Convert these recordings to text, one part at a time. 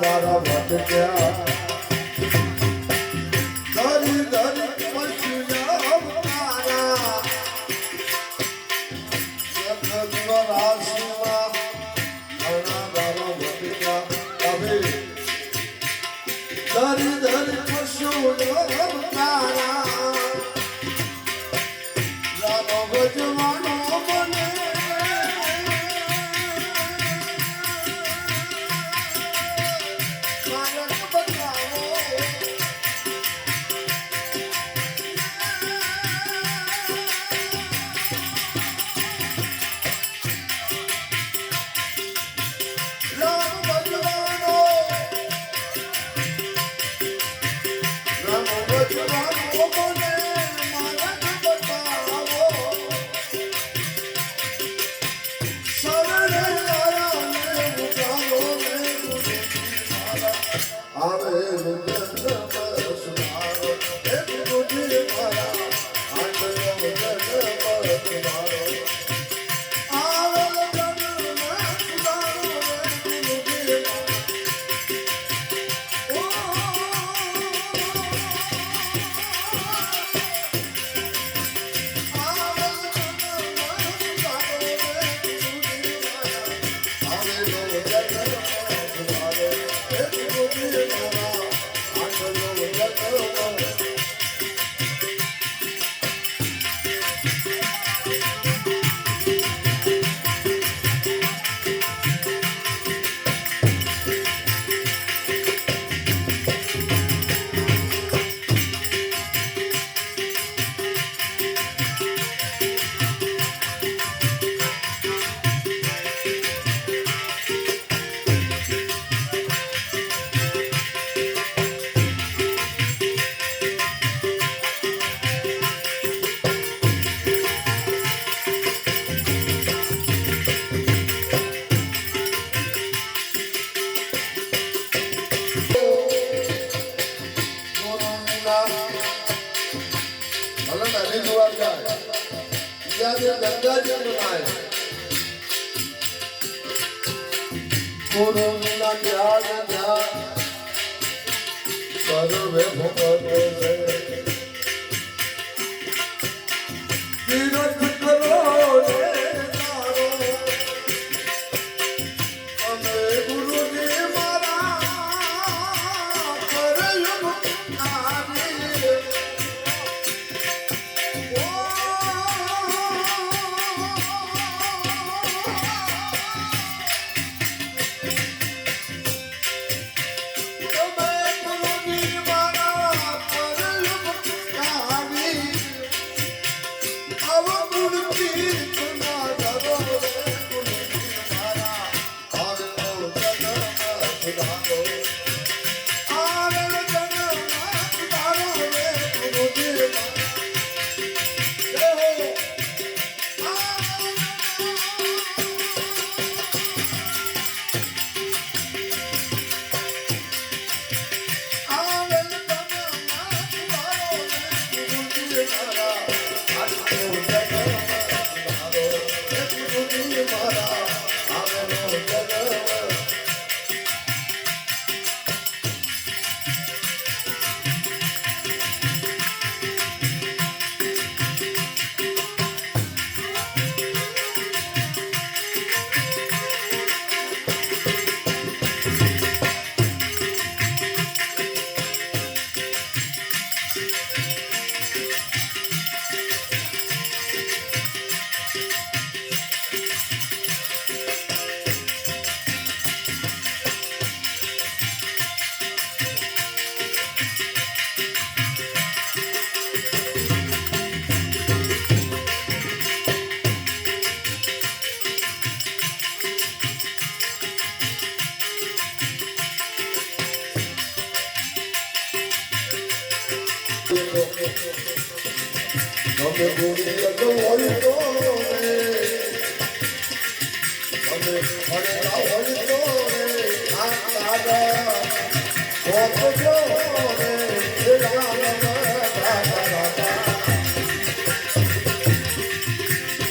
મારા ભટક્યા ધરી ધરી પશુ રમનારા રામ ભજવાન ધ્યાન ધ્યાન સર્વે ભગવતો રે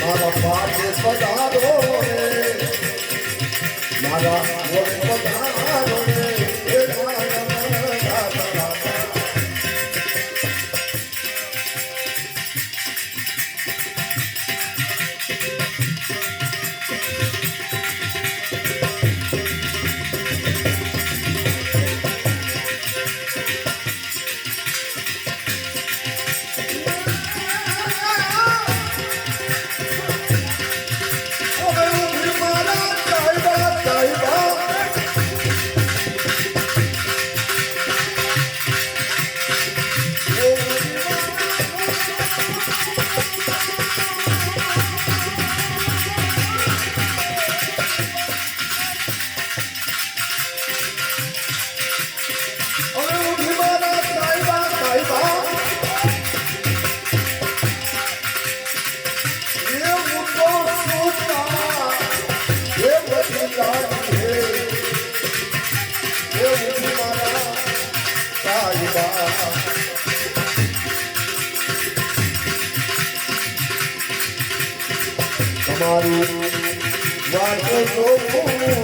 મારા પાઠે પધારો મારા તમારું વાતો જોવું.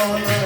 Oh.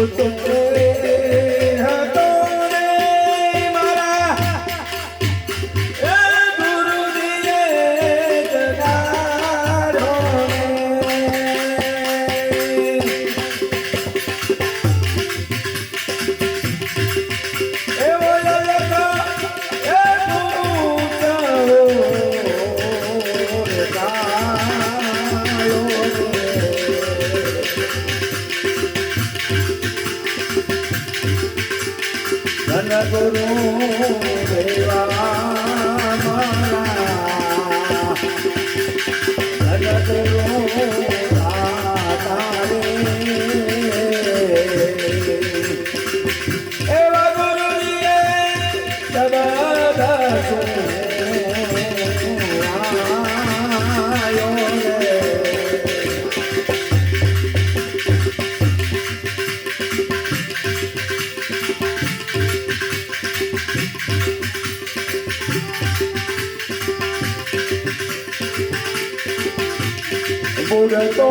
Okay. ગુરુ દેવા મારા ગુરુ పులతో